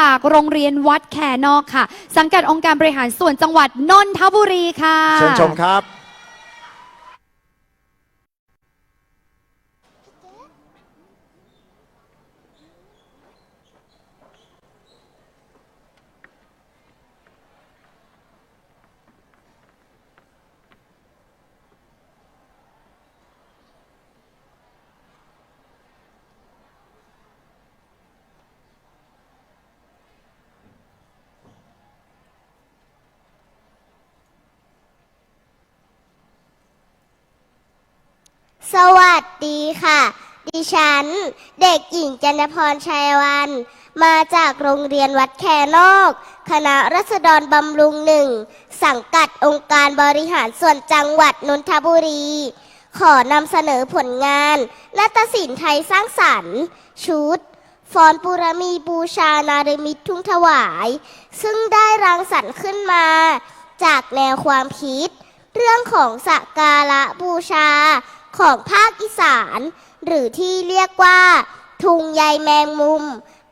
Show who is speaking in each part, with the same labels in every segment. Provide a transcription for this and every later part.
Speaker 1: จากโรงเรียนวัดแคนอกค่ะ สังกัดองค์การบริหารส่วนจังหวัดนนทบุรีค่ะ
Speaker 2: เชิญชมครับ
Speaker 3: สวัสดีค่ะ ดิฉัน เด็กหญิงจันทพรชัยวัน มาจากโรงเรียนวัดแคนอกคณะรัษฎรบำรุงหนึ่ง สังกัดองค์การบริหารส่วนจังหวัดนนทบุรี ขอนำเสนอผลงานนาฏศิลป์ไทยสร้างสรรค์ ชุดฟอนปุรมีบูชานาริมิตทุ่งถวาย ซึ่งได้รังสรรค์ขึ้นมา จากแนวความคิด เรื่องของสักการะบูชา ของภาคอีสาน หรือที่เรียกว่า ทุงใยแมงมุม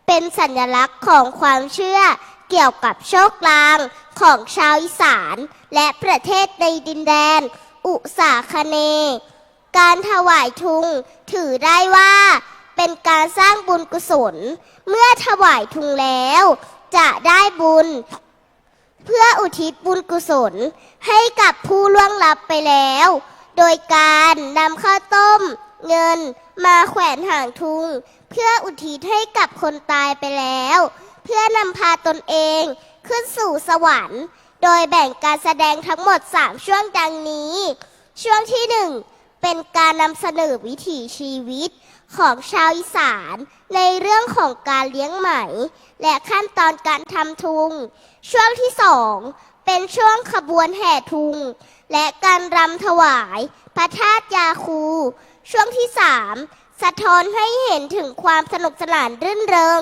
Speaker 3: เป็นสัญลักษณ์ของความเชื่อเกี่ยวกับโชคลางของชาวอีสาน และประเทศในดินแดน อุษาคเน การถวายทุงถือได้ว่า เป็นการสร้างบุญกุศล เมื่อถวายทุงแล้ว จะได้บุญเพื่ออุทิศบุญกุศลให้กับผู้ล่วงลับไปแล้ว โดยการนำข้าวต้ม เงินมาแขวนห่างทุง เพื่ออุทิศให้กับคนตายไปแล้ว เพื่อนำพาตนเองขึ้นสู่สวรรค์ โดยแบ่งการแสดงทั้งหมด 3 ช่วงดังนี้ ช่วงที่ 1 เป็นการนำเสนอวิถีชีวิต ของชาวอีสานในเรื่องของการเลี้ยงไหม และขั้นตอนการทำทุง ช่วงที่สองเป็นช่วงขบวนแห่ทุง และการรำถวายพระธาตุยาคู ช่วงที่สามสะท้อนให้เห็นถึงความสนุกสนานรื่นเริง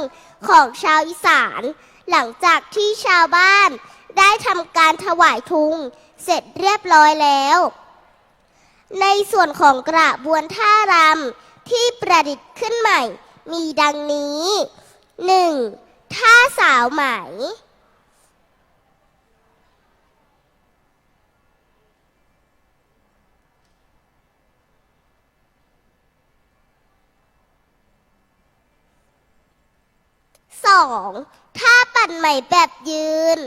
Speaker 3: ของชาวอีสาน หลังจากที่ชาวบ้านได้ทำการถวายทุง เสร็จเรียบร้อยแล้ว ในส่วนของกระบวนท่ารำ ที่ประดิษฐ์ขึ้นใหม่ มีดังนี้ 1. ท่าสาวไหมสองท่าปั่นไหมแบบยืน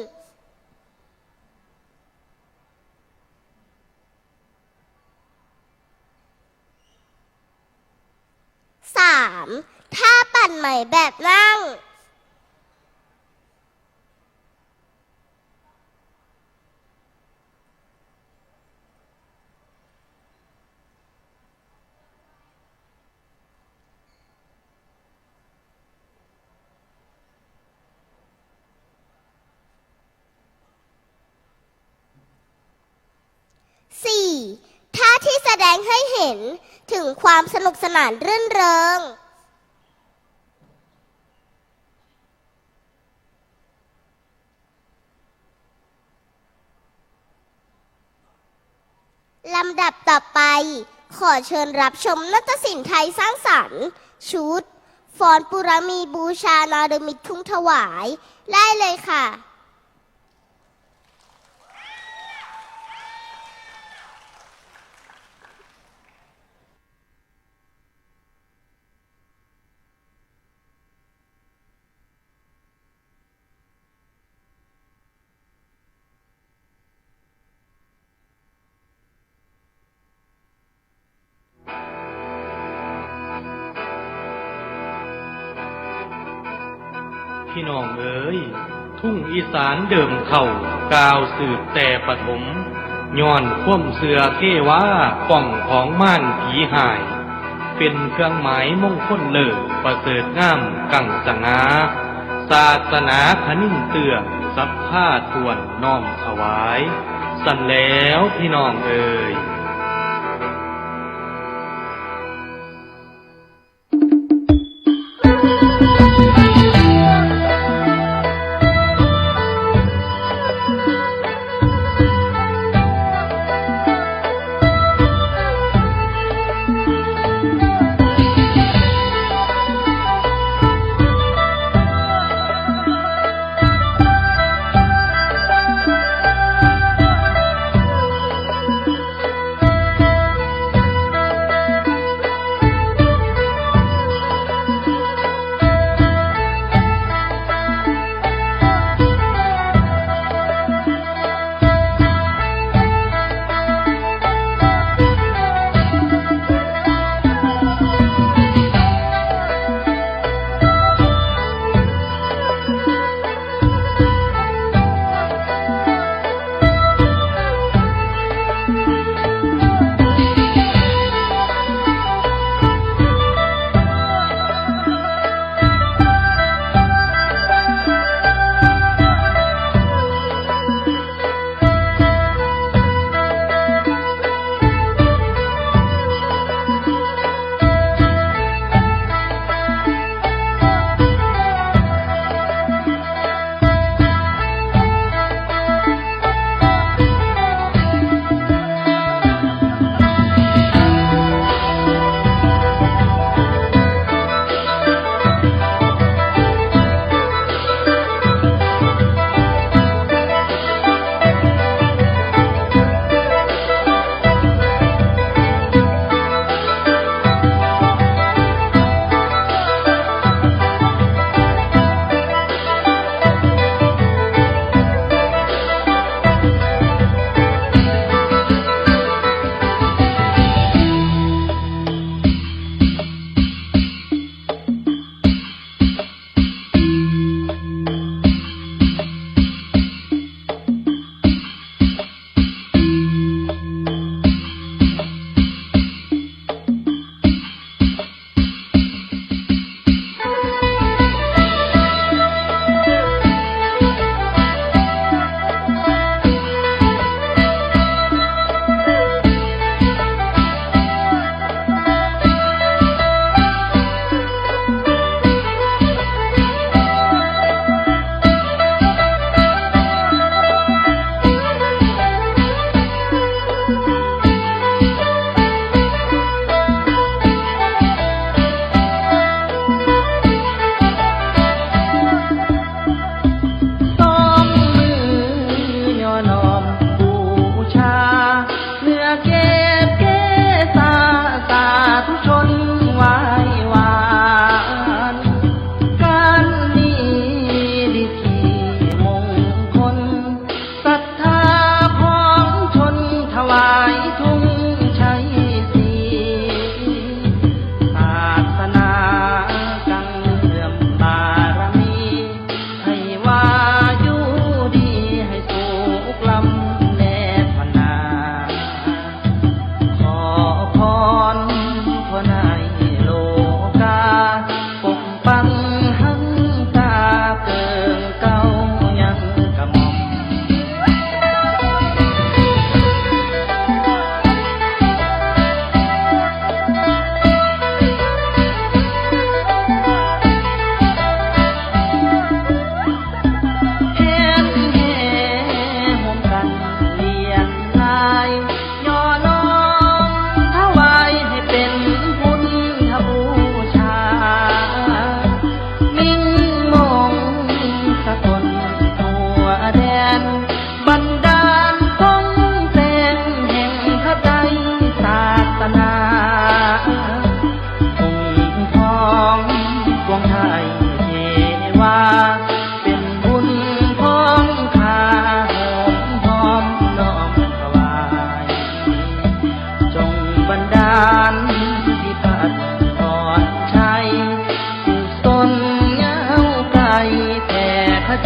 Speaker 3: สามท่าปั่นไหมแบบนั่งสี่ท่าที่แสดงให้เห็น ถึงความสนุกสนานรื่นเริง ลำดับต่อไป ขอเชิญรับชมนาฏศิลป์ไทยสร้างสรรค์ ชุด ฟอนปุรมีบูชานาดมิตรทุ่งถวาย ได้เลยค่ะ
Speaker 4: พี่น้องเอ๋ยทุ่งอีสานเดิมเข่ากาวสืบแต่ปฐมย้อนคว่มเสือเทว่าป่องของม่านผีหาย เป็นเครื่องหมายมงคลเลิศประเสริฐงามกังสงาศาสนาคนิ่งเตือสัพพาทวนน้อมถวาย สั่นแล้วพี่น้องเอ๋ย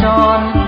Speaker 2: จร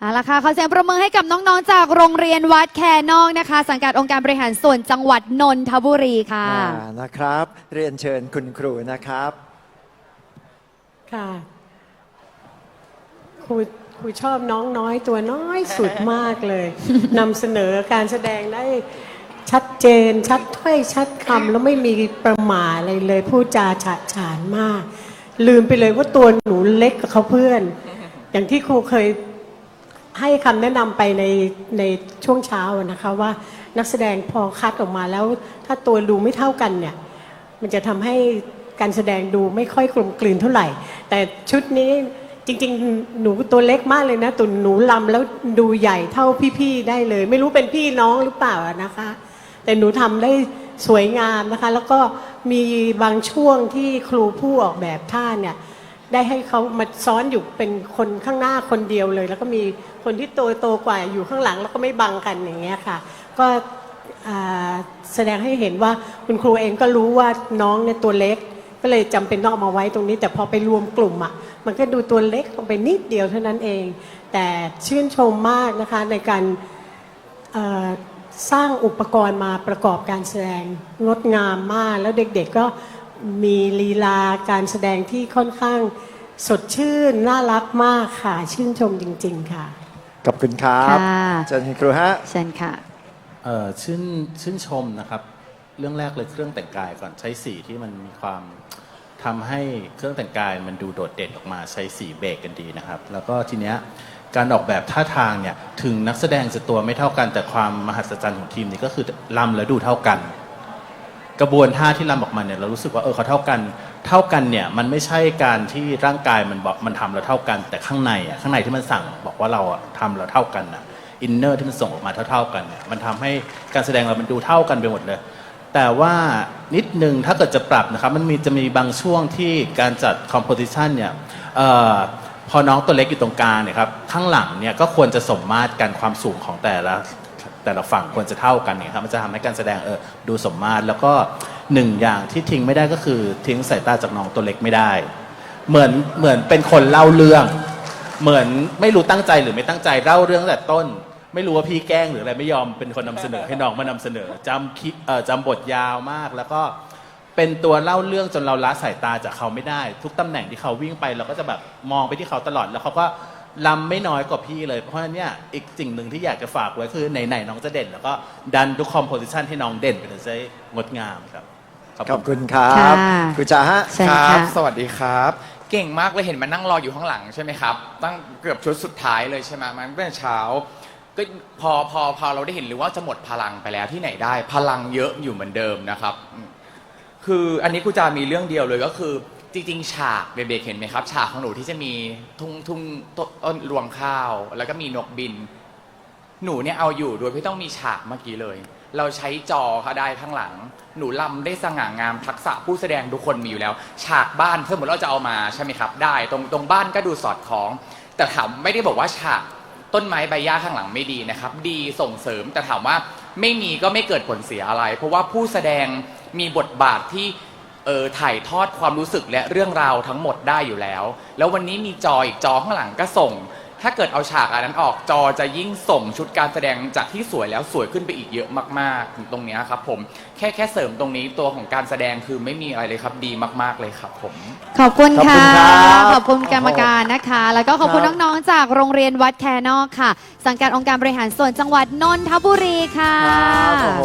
Speaker 2: เอา
Speaker 1: ละค่ะขอเสียงประมือให้กับน้องๆ จากโรงเรียนวัดแคนอกนะคะ สังกัดองค์การบริหารส่วนจังหวัดนนทบุรีค่ะ
Speaker 5: อ่านะครับ เรียนเชิญคุณครูนะครับ
Speaker 6: ค่ะครูครูชอบน้องน้อยตัวน้อยสุดมากเลย นำเสนอการแสดงได้ชัดเจน ชัดถ้อยชัดคำแล้วไม่มีประหม่าอะไรเลยพูดจาฉะฉานมาก ลืมไปเลยว่าตัวหนูเล็กกับเขาเพื่อน อย่างที่ครูเคย ให้คำแนะนำไปในในช่วงเช้านะคะว่านักแสดงพอคัดออกมาแล้ว ถ้าตัวดูไม่เท่ากันเนี่ย มันจะทำให้การแสดงดูไม่ค่อยกลมกลืนเท่าไหร่ แต่ชุดนี้จริงๆ หนูตัวเล็กมากเลยนะตัวหนูลำแล้วดูใหญ่เท่าพี่ๆได้เลย ไม่รู้เป็นพี่น้องหรือเปล่านะคะ แต่หนูทำได้สวยงามนะคะ แล้วก็มีบางช่วงที่ครูผู้ออกแบบท่าเนี่ย ได้ให้เขามาซ้อนอยู่เป็นคนข้างหน้าคนเดียวเลย แล้วก็มีคนที่โตโตกว่าอยู่ข้างหลังแล้วก็ไม่บังกันอย่างเงี้ยค่ะ ก็แสดงให้เห็นว่าคุณครูเองก็รู้ว่าน้องเนี่ยตัวเล็ก ก็เลยจำเป็นต้องเอามาไว้ตรงนี้ แต่พอไปรวมกลุ่มอะมันก็ดูตัวเล็กลงไปนิดเดียวเท่านั้นเอง แต่ชื่นชมมากนะคะในการสร้างอุปกรณ์มาประกอบการแสดงงดงามมาก แล้วเด็กๆก็ มีลีลาการแสดงที่ค่อนข้างสดชื่น น่ารักมากค่ะ ชื่นชมจริง ๆ ค่ะ
Speaker 5: ขอบคุณครับ
Speaker 1: ค่ะ
Speaker 5: เชิญคุณครูฮะ
Speaker 1: เชิญค่ะ
Speaker 7: เอ่อชื่นชื่นชมนะครับ เรื่องแรกเลยเครื่องแต่งกายก่อนใช้สีที่มันมีความทำให้เครื่องแต่งกายมันดูโดดเด่นออกมาใช้สีเบรกกันดีนะครับ แล้วก็ทีเนี้ยการออกแบบท่าทางเนี่ยถึงนักแสดงจะตัวไม่เท่ากันแต่ความมหัศจรรย์ของทีมนี้ก็คือลำแล้วดูเท่ากัน กระบวนท่าที่ลำออกมาเนี่ยเรารู้สึกว่าเออเขาเท่ากันเท่ากันเนี่ยมันไม่ใช่การที่ร่างกายมันบอกมันทำเราเท่ากัน แต่ข้างในอะข้างในที่มันสั่งบอกว่าเราอะทำเราเท่ากันอะอินเนอร์ที่มันส่งออกมาเท่าๆกันเนี่ยมันทำให้การแสดงเรามันดูเท่ากันไปหมดเลย แต่ว่านิดนึงถ้าเกิดจะปรับนะครับมันมีจะมีบางช่วงที่การจัดคอมโพสิชันเนี่ยพอน้องตัวเล็กอยู่ตรงกลางเนี่ยครับข้างหลังเนี่ยก็ควรจะสมมาตรกันความสูงของแต่ละ แต่ละฝั่งควรจะเท่ากันเนี่ยครับมันจะทำให้การแสดงเออดูสมมาตรแล้วก็หนึ่งอย่างที่ทิ้งไม่ได้ก็คือทิ้งสายตาจากน้องตัวเล็กไม่ได้ เหมือนเหมือนเป็นคนเล่าเรื่อง เหมือนไม่รู้ตั้งใจหรือไม่ตั้งใจเล่าเรื่องตั้งแต่ต้น ไม่รู้ว่าพี่แกล้งหรืออะไรไม่ยอมเป็นคนนำเสนอให้น้องมานำเสนอจำคิเอ่อจำบทยาวมากแล้วก็เป็นตัวเล่าเรื่องจนเราละสายตาจากเขาไม่ได้ ทุกตำแหน่งที่เขาวิ่งไปเราก็จะแบบมองไปที่เขาตลอดแล้วเขาก็ ลำไม่น้อยกว่าพี่เลย เพราะฉะนั้นเนี่ยอีกสิ่งหนึ่งที่อยากจะฝากไว้คือไหนๆน้องจะเด่น แล้วก็ดันทุกคอมโพสิชันให้น้องเด่นไปเลยจะได้งดงามครับ
Speaker 5: ขอบคุณครั
Speaker 1: ค่ะ
Speaker 5: บคุณจ๋าฮะ
Speaker 1: เชิญ
Speaker 8: ครั
Speaker 1: ค่ะ
Speaker 8: บสวัสดีครับ เก่งมากเลยเห็นมันนั่งรออยู่ข้างหลังใช่ไหมครับ ตั้งเกือบชุดสุดท้ายเลยใช่ไหมมันเป็นเช้า ก็พอพอพอเราได้เห็นหรือว่าจะหมดพลังไปแล้วที่ไหนได้ พลังเยอะอยู่เหมือนเดิมนะครับอืมคืออันนี้กูจะมีเรื่องเดียวเลยก็คือ จริงๆ ฉากเบเบเห็นไหมครับ ฉากของหนูที่จะมีทุ่งทุ่งต้นรวงข้าว แล้วก็มีนกบิน หนูเนี่ยเอาอยู่โดยไม่ต้องมีฉากเมื่อกี้เลย เราใช้จอค่ะได้ข้างหลัง หนูลำได้สง่างามทักษะผู้แสดงทุกคนมีอยู่แล้ว ฉากบ้านสมมติเราจะเอามาใช่ไหมครับ ได้ตรงตรงบ้านก็ดูสอดคล้อง แต่ถามไม่ได้บอกว่าฉากต้นไม้ใบหญ้าข้างหลังไม่ดีนะครับ ดีส่งเสริมแต่ถามว่าไม่มีก็ไม่เกิดผลเสียอะไร เพราะว่าผู้แสดงมีบทบาทที่ เออถ่ายทอดความรู้สึกและเรื่องราวทั้งหมดได้อยู่แล้ว แล้ววันนี้มีจออีกจอข้างหลังก็ส่ง ถ้าเกิดเอาฉากอันนั้นออกจอจะยิ่งส่งชุดการแสดงจากที่สวยแล้วสวยขึ้นไปอีกเยอะมากๆถึงตรงเนี้ยครับผมแค่แค่เสริมตรงนี้ตัวของการแสดงคือไม่มีอะไรเลยครับดีมากๆเลยครับผม
Speaker 1: ขอบคุณ
Speaker 5: ขอบคุ
Speaker 1: ค่ะ
Speaker 5: ณครับ
Speaker 1: ขอบคุณกรรมการนะคะ แล้วก็ขอบคุณ
Speaker 5: ครับ
Speaker 1: น้องๆ จากโรงเรียนวัดแคนอกค่ะ สังกัดองค์การบริหารส่วนจังหวัดนนทบุรีค่ะ
Speaker 5: ครับโอ้โห